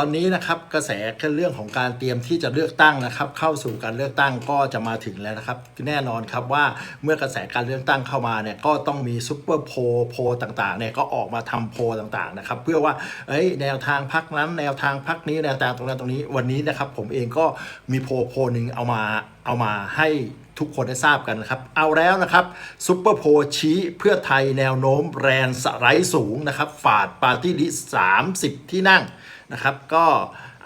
ตอนนี้นะครับกระแสเรื่องของการเตรียมที่จะเลือกตั้งนะครับ เข้าสู่การเลือกตั้งก็จะมาถึงแล้วนะครับ แน่นอนครับว่าเมื่อกระแสการเลือกตั้งเข้ามาเนี่ยก็ต้องมีซุปเปอร์โพลโพต่างๆเนี่ยก็ออกมาทำโพลต่างๆนะครับ เพื่อว่าเอ้ยแนวทางพักนั้น แนวทางพักนี้แนวทางตรงนั้นตรงนี้วันนี้นะครับ ผมเองก็มีโพลโพลหนึ่งเอามาเอามาให้ ทุกคนได้ทราบกันนะครับ เอาแล้วนะครับซุปเปอร์โพชี้เพื่อไทยแนวโน้มแรนสไลด์สูงนะครับฝาดปาร์ตี้ลิสสามสิบที่นั่งนะครับ ก็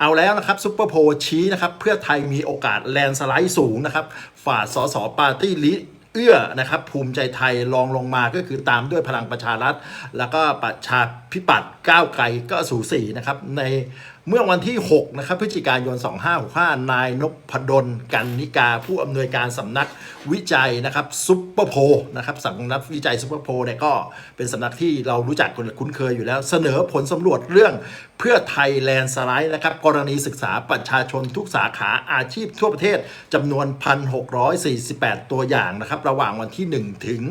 เอาแล้วนะครับซุปเปอร์โพชี้นะครับเพื่อไทยมีโอกาสแลนสไลด์สูงนะครับฝ่าสสปาร์ตี้ลิสเอื้อนะครับภูมิใจไทยรองลงมาก็คือตามด้วยพลังประชารัฐ แล้วก็ประชาพิปัตย์ก้าวไกลก็สูสีนะครับในเมื่อวันที่ 6 นะครับ พฤศจิกายน 2565 นายนพดล กันนิกา ผู้อำนวยการสำนักวิจัยนะครับซุปเปอร์โพลนะครับสำนักวิจัยซุปเปอร์โพลเนี่ยก็เป็นสำนักที่เรารู้จักคนคุ้นเคยอยู่แล้ว เสนอผลสำรวจเรื่องเพื่อไทยแลนด์สไลด์นะครับ กรณีศึกษาประชาชนทุกสาขาอาชีพทั่วประเทศจำนวน 1,648 ตัวอย่างนะครับ ระหว่างวันที่ 1 ถึง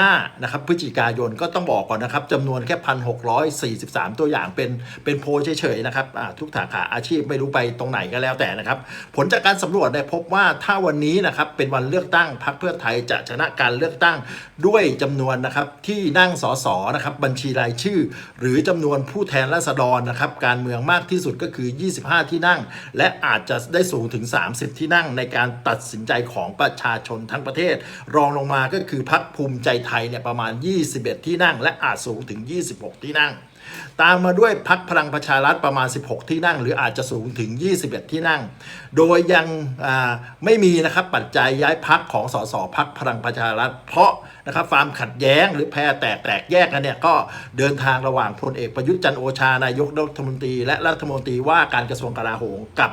5นะครับพฤศจิกายนก็ต้องบอกก่อนนะครับจำนวนแค่1,643ตัวอย่างเป็นเป็นโพเฉยๆนะครับทุกสาขาอาชีพไม่รู้ไปตรงไหนก็แล้วแต่นะครับ ผลจากการสำรวจเนี่ยพบว่าถ้าวันนี้นะครับเป็นวันเลือกตั้งพรรคเพื่อไทยจะชนะการเลือกตั้งด้วยจำนวนนะครับที่นั่งสสนะครับบัญชีรายชื่อ หรือจำนวนผู้แทนราษฎรนะครับการเมืองมากที่สุดก็คือ 25 ที่นั่ง และอาจจะได้สูงถึง 30 ที่นั่งในการตัดสินใจของประชาชนทั้งประเทศ รองลงมาก็คือพรรคภูมิใจไทยเนี่ยประมาณ 21 ที่นั่ง และอาจสูงถึง 26 ที่นั่ง ตามมาด้วยพักพลังประชารัฐประมาณ 16 ที่นั่ง หรืออาจจะสูงถึง 21 ที่นั่ง โดยยังไม่มีนะครับปัจจัยย้ายพักของสสพักพลังประชารัฐ เพราะนะครับความขัดแย้งหรือแพรแตกแตกแยกกันเนี่ยก็เดินทางระหว่างพลเอกประยุทธ์จันโอชานายกรัฐมนตรีและรัฐมนตรีว่าการกระทรวงกลาโหมกับ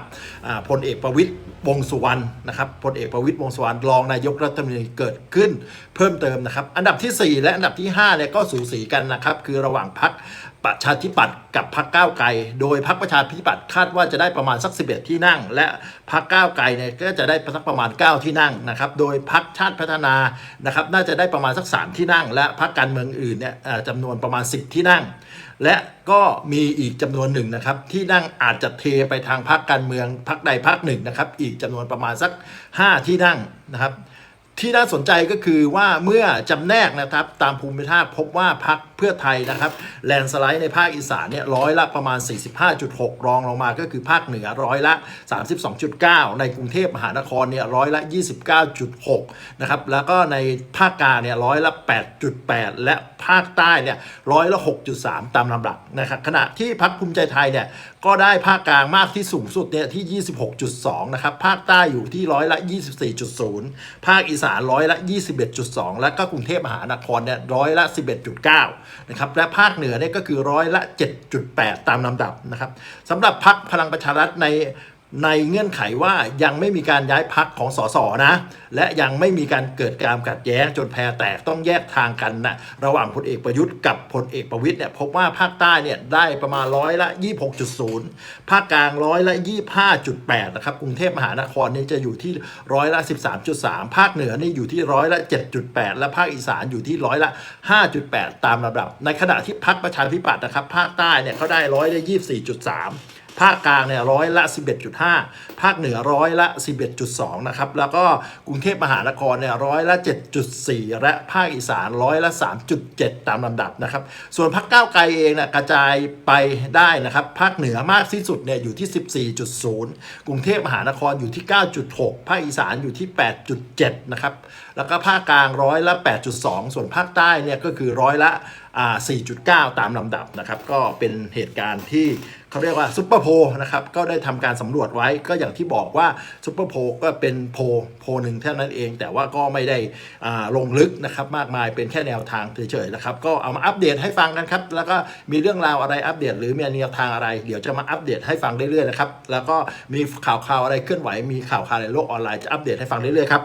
พลเอกประวิตยวงสุวรรณนะครับพลเอกประวิตยวงสุวรรณรองนายกรัฐมนตรีเกิดขึ้น เพิ่มเติมนะครับ อันดับทีสี่4 และอันดับที่5เนี่ยก็สูสีกันนะครับคือระหว่างพักประชาธิปัตย์กับพักก้าวไกล โดยพักประชาธิปัตย์คาดว่าจะได้ประมาณสัก 11 ที่นั่ง และพักก้าวไกลเนี่ยก็จะได้สักประมาณ 9 ที่นั่งนะครับ โดยพักชาติพัฒนานะครับน่าจะได้ประมาณสัก 3 ที่นั่ง และพักการเมืองอื่นเนี่ยจำนวนประมาณ 10 ที่นั่ง และก็มีอีกจำนวนหนึ่งนะครับที่นั่งอาจจะเทไปทางพรรคการเมืองพรรคใดพรรคหนึ่งนะครับอีกจำนวนประมาณสัก 5 ที่นั่งนะครับ ที่น่าสนใจก็คือว่าเมื่อจำแนกนะครับตามภูมิภาคพบว่าพักเพื่อไทยนะครับแลนสไลด์ในภาคอีสานเนี่ยร้อยละประมาณ 45.6 รองลงมาก็คือภาคเหนือร้อยละ 32.9 ในกรุงเทพมหานครเนี่ยร้อยละ 29.6 นะครับแล้วก็ในภาคกลางเนี่ยร้อยละ 8.8 และภาคใต้เนี่ยร้อยละ 6.3 ตามลำดับนะครับขณะที่พักภูมิใจไทยเนี่ยก็ได้ภาคกลางมากที่สูงสุดเนี่ยที่ 26.2 นะครับ ภาคใต้อยู่ที่ร้อยละ 24.0 ภาคอีสานร้อยละ 21.2 และก็กรุงเทพมหานครเนี่ยร้อยละ 11.9 นะครับ และภาคเหนือเนี่ยก็คือร้อยละ 7.8 ตามลำดับนะครับสำหรับพักพลังประชารัฐใน ในเงื่อนไขว่ายังไม่มีการย้ายพักของสสนะ และยังไม่มีการเกิดการขัดแย้งจนแพรแตกต้องแยกทางกันนะระหว่างพลเอกประยุทธ์กับพลเอกประวิทย์เนี่ยพบว่าภาคใต้เนี่ยได้ประมาณร้อยละ 26.0 ภาคกลางร้อยละ 25.8 นะครับกรุงเทพมหานครเนี่ยจะอยู่ที่ร้อยละ 13.3 ภาคเหนือนี่อยู่ที่ร้อยละ 7.8 และภาคอีสานอยู่ที่ร้อยละ 5.8 ตามระดับ ในขณะที่พักประชาธิปัตย์นะครับภาคใต้เนี่ยเขาได้ร้อยละ 24.3 ภาคกลางเนี่ยร้อยละ 11.5 ภาคเหนือร้อยละ 11.2 นะครับ แล้วก็กรุงเทพมหานครเนี่ยร้อยละ 7.4 และภาคอีสานร้อยละ 3.7 ตามลำดับนะครับ ส่วนภาคก้าวไกลเองเนี่ยกระจายไปได้นะครับ ภาคเหนือมากที่สุดเนี่ยอยู่ที่ 14.0 กรุงเทพมหานครอยู่ที่ 9.6 ภาคอีสานอยู่ที่ 8.7 นะครับ แล้วก็ภาคกลางร้อยละ 8.2 ส่วนภาคใต้เนี่ยก็คือร้อยละ4.9 ตามลำดับนะครับก็เป็นเหตุการณ์ที่เขาเรียกว่าซุปเปอร์โพลนะครับก็ได้ทำการสำรวจไว้ก็อย่างที่บอกว่าซุปเปอร์โพลก็เป็นโพลโพลหนึ่งเท่านั้นเอง แต่ว่าก็ไม่ได้ลงลึกนะครับมากมายเป็นแค่แนวทางเฉยๆนะครับก็เอามาอัปเดตให้ฟังกันครับ แล้วก็มีเรื่องราวอะไรอัปเดต หรือมีแนวทางอะไร เดี๋ยวจะมาอัปเดตให้ฟังเรื่อยๆนะครับแล้วก็มีข่าวๆอะไรเคลื่อนไหวมีข่าวๆในโลกออนไลน์จะอัปเดตให้ฟังเรื่อยๆครับ